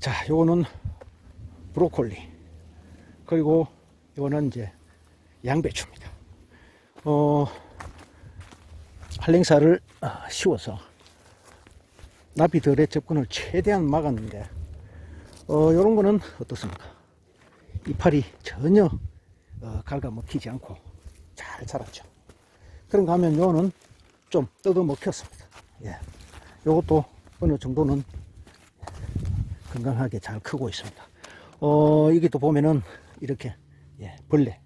자, 요거는 브로콜리. 그리고 요거는 이제 양배추입니다. 어, 한랭사를 아, 씌워서 나비들의 접근을 최대한 막았는데, 어, 요런 거는 어떻습니까? 이파리 전혀 어, 갉아먹히지 않고 잘 자랐죠. 그런가 하면 요거는 좀 뜯어 먹혔습니다. 예. 요것도 어느 정도는 건강하게 잘 크고 있습니다. 어, 이게 또 보면은 이렇게 예, 벌레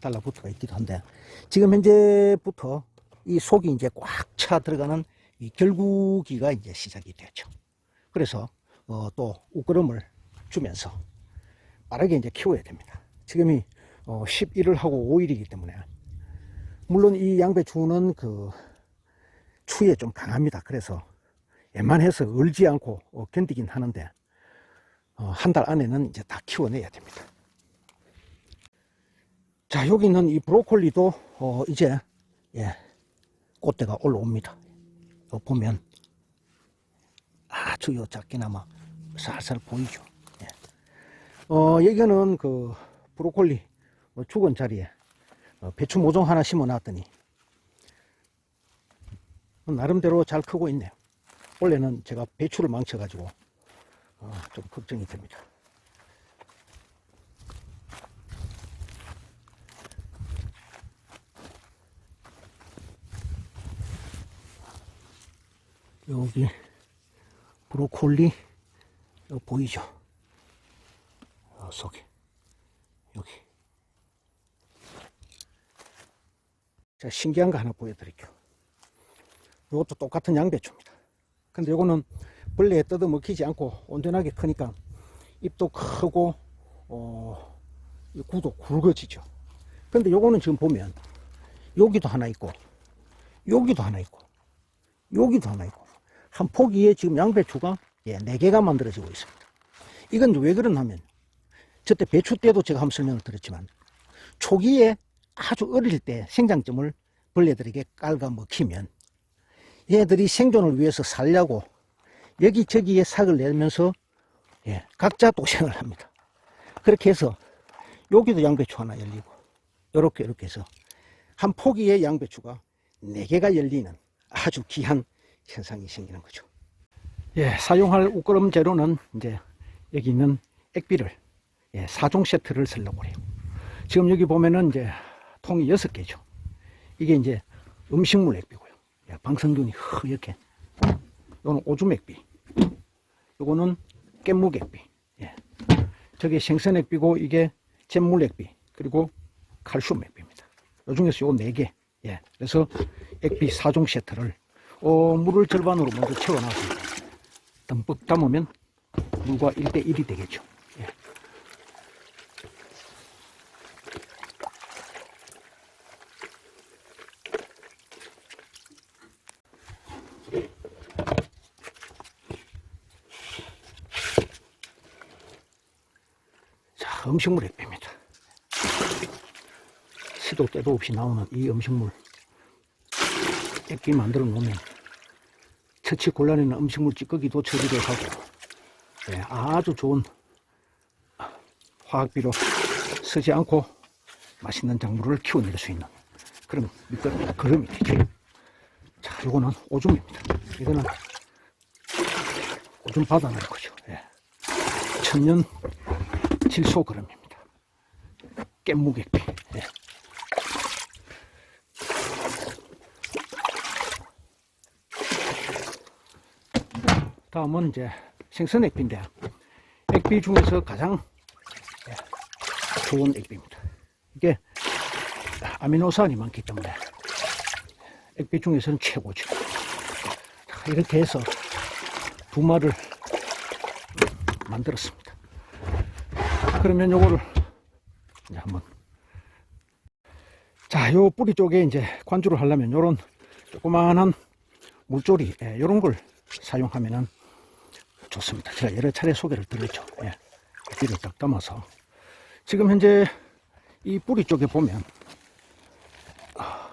달라붙어 있기도 한데 지금 현재부터 이 속이 이제 꽉 차 들어가는 이 결구기가 이제 시작이 됐죠. 그래서 어, 또 우끄럼을 주면서 빠르게 이제 키워야 됩니다. 지금이 어, 11월 하고 5일이기 때문에 물론 이 양배추는 그 추위에 좀 강합니다. 그래서 웬만해서 얼지 않고 어, 견디긴 하는데 어, 한달 안에는 이제 다 키워내야 됩니다. 자 여기 있는 이 브로콜리도 어, 이제 예, 꽃대가 올라옵니다. 어, 보면 아주 요 작게나마 살살 보이죠. 예. 어, 여기는 그 브로콜리 어, 죽은 자리에 어, 배추 모종 하나 심어 놨더니 나름대로 잘 크고 있네요. 원래는 제가 배추를 망쳐가지고 어, 좀 걱정이 됩니다. 여기 브로콜리 여기 보이죠? 어, 속에 여기 자 신기한 거 하나 보여드릴게요. 이것도 똑같은 양배추입니다. 근데 이거는 벌레에 뜯어 먹히지 않고 온전하게 크니까 잎도 크고 어, 이 구도 굵어지죠. 근데 요거는 지금 보면 여기도 하나 있고 여기도 하나 있고 여기도 하나 있고 한 포기에 지금 양배추가 예, 네 개가 만들어지고 있습니다. 이건 왜 그러냐면 저때 배추 때도 제가 한번 설명을 드렸지만 초기에 아주 어릴 때 생장점을 벌레들에게 깔아 먹히면 얘들이 생존을 위해서 살려고 여기저기에 삭을 내면서 예, 각자 도생을 합니다. 그렇게 해서 여기도 양배추 하나 열리고 이렇게 이렇게 해서 한 포기의 양배추가 네 개가 열리는 아주 귀한 현상이 생기는 거죠. 예, 사용할 우끄럼 재료는 이제 여기 있는 액비를 예, 4종 세트를 쓰려고 해요. 지금 여기 보면은 이제 통이 6개죠. 이게 이제 음식물 액비고요. 예, 방성균이 허옇게. 요거는 오줌 액비. 요거는 깻묵 액비. 예. 저게 생선 액비고 이게 잿물 액비. 그리고 칼슘 액비입니다. 요 중에서 요 4개. 예. 그래서 액비 4종 세트를 어, 물을 절반으로 먼저 채워놨습니다. 듬뿍 담으면 물과 1대1이 되겠죠. 예. 자, 음식물 액비입니다. 시도 때도 없이 나오는 이 음식물 액비 만들어 놓으면 처치 곤란에는 음식물 찌꺼기도 처리를 하고 예, 아주 좋은 화학비료 쓰지 않고 맛있는 작물을 키워낼 수 있는 그런 밑거름, 걸음이 되죠. 자, 요거는 오줌입니다. 이거는 오줌 받아낼 거죠. 예. 천년 질소 그름입니다. 깻무객비. 예. 다음은 이제 생선 액비인데 액비 중에서 가장 예, 좋은 액비입니다. 이게 아미노산이 많기 때문에 액비 중에서는 최고죠. 자, 이렇게 해서 두 마를 만들었습니다. 그러면 요거를 이제 한번 자, 요 뿌리 쪽에 이제 관주를 하려면 요런 조그마한 물조리 예, 요런 걸 사용하면은 좋습니다. 제가 여러 차례 소개를 드렸죠. 예. 비를 딱 담아서 지금 현재 이 뿌리 쪽에 보면 아,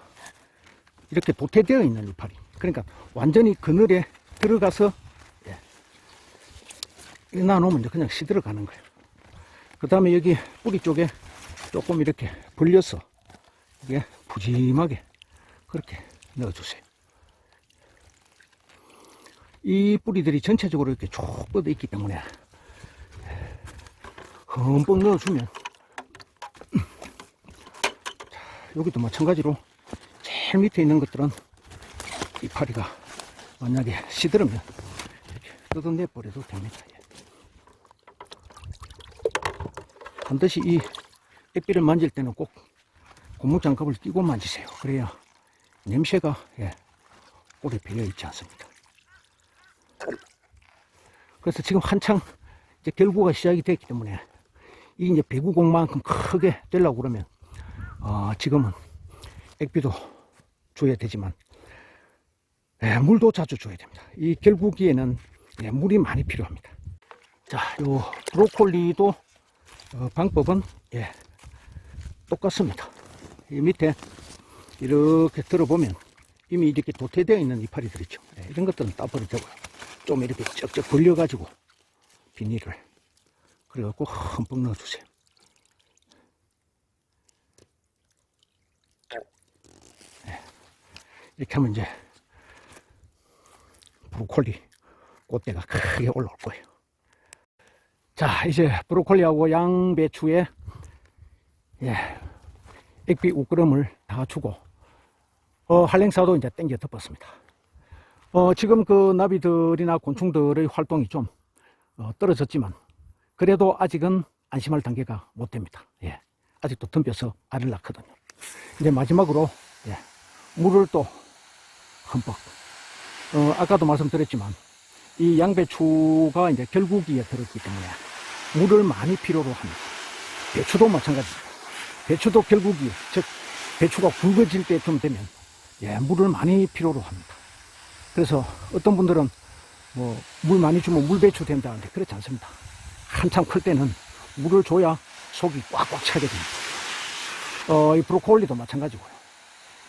이렇게 도태되어 있는 이파리 그러니까 완전히 그늘에 들어가서 예, 이제 그냥 시들어 가는 거예요. 그 다음에 여기 뿌리 쪽에 조금 이렇게 벌려서 이게 푸짐하게 그렇게 넣어주세요. 이 뿌리들이 전체적으로 이렇게 쭉 뻗어 있기 때문에 흠뻑 넣어주면 자, 여기도 마찬가지로 제일 밑에 있는 것들은 이파리가 만약에 시들으면 이렇게 뜯어내 버려도 됩니다. 예. 반드시 이 액비를 만질 때는 꼭 고무장갑을 끼고 만지세요. 그래야 냄새가 예, 오래 배어 있지 않습니다. 그래서 지금 한창 이제 결구가 시작이 됐기 때문에 이 이제 배구공만큼 크게 되려고 그러면 어, 지금은 액비도 줘야 되지만 예, 물도 자주 줘야 됩니다. 이 결구기에는 예, 물이 많이 필요합니다. 자, 요 브로콜리도 어, 방법은 예, 똑같습니다. 이 밑에 이렇게 들어보면 이미 이렇게 도태되어 있는 이파리들 있죠. 예, 이런 것들은 따버려 되고요. 좀 이렇게 쩍쩍 벌려가지고 비닐을 그래갖고 흠뻑 넣어주세요. 예, 이렇게 하면 이제 브로콜리 꽃대가 크게 올라올 거예요. 자, 이제 브로콜리하고 양배추에 예, 액비 우끄럼을 다 주고 어, 한랭사도 이제 땡겨 덮었습니다. 어, 지금 그 나비들이나 곤충들의 활동이 좀 어, 떨어졌지만 그래도 아직은 안심할 단계가 못 됩니다. 예, 아직도 덤벼서 알을 낳거든요. 이제 마지막으로 예, 물을 또 흠뻑. 어, 아까도 말씀드렸지만 이 양배추가 이제 결국기에 들었기 때문에 물을 많이 필요로 합니다. 배추도 마찬가지입니다. 배추도 결국이 즉 배추가 굵어질 때쯤 되면 예, 물을 많이 필요로 합니다. 그래서 어떤 분들은 뭐 물 많이 주면 물배추 된다는데 그렇지 않습니다. 한참 클 때는 물을 줘야 속이 꽉꽉 차게 됩니다. 어, 이 브로콜리도 마찬가지고요.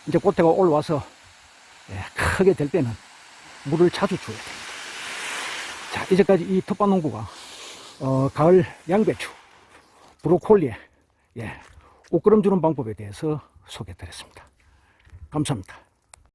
이제 꽃대가 올라와서 예, 크게 될 때는 물을 자주 줘야 됩니다. 자, 이제까지 이 텃밭농부가 어, 가을 양배추, 브로콜리에 예, 옷걸음 주는 방법에 대해서 소개해 드렸습니다. 감사합니다.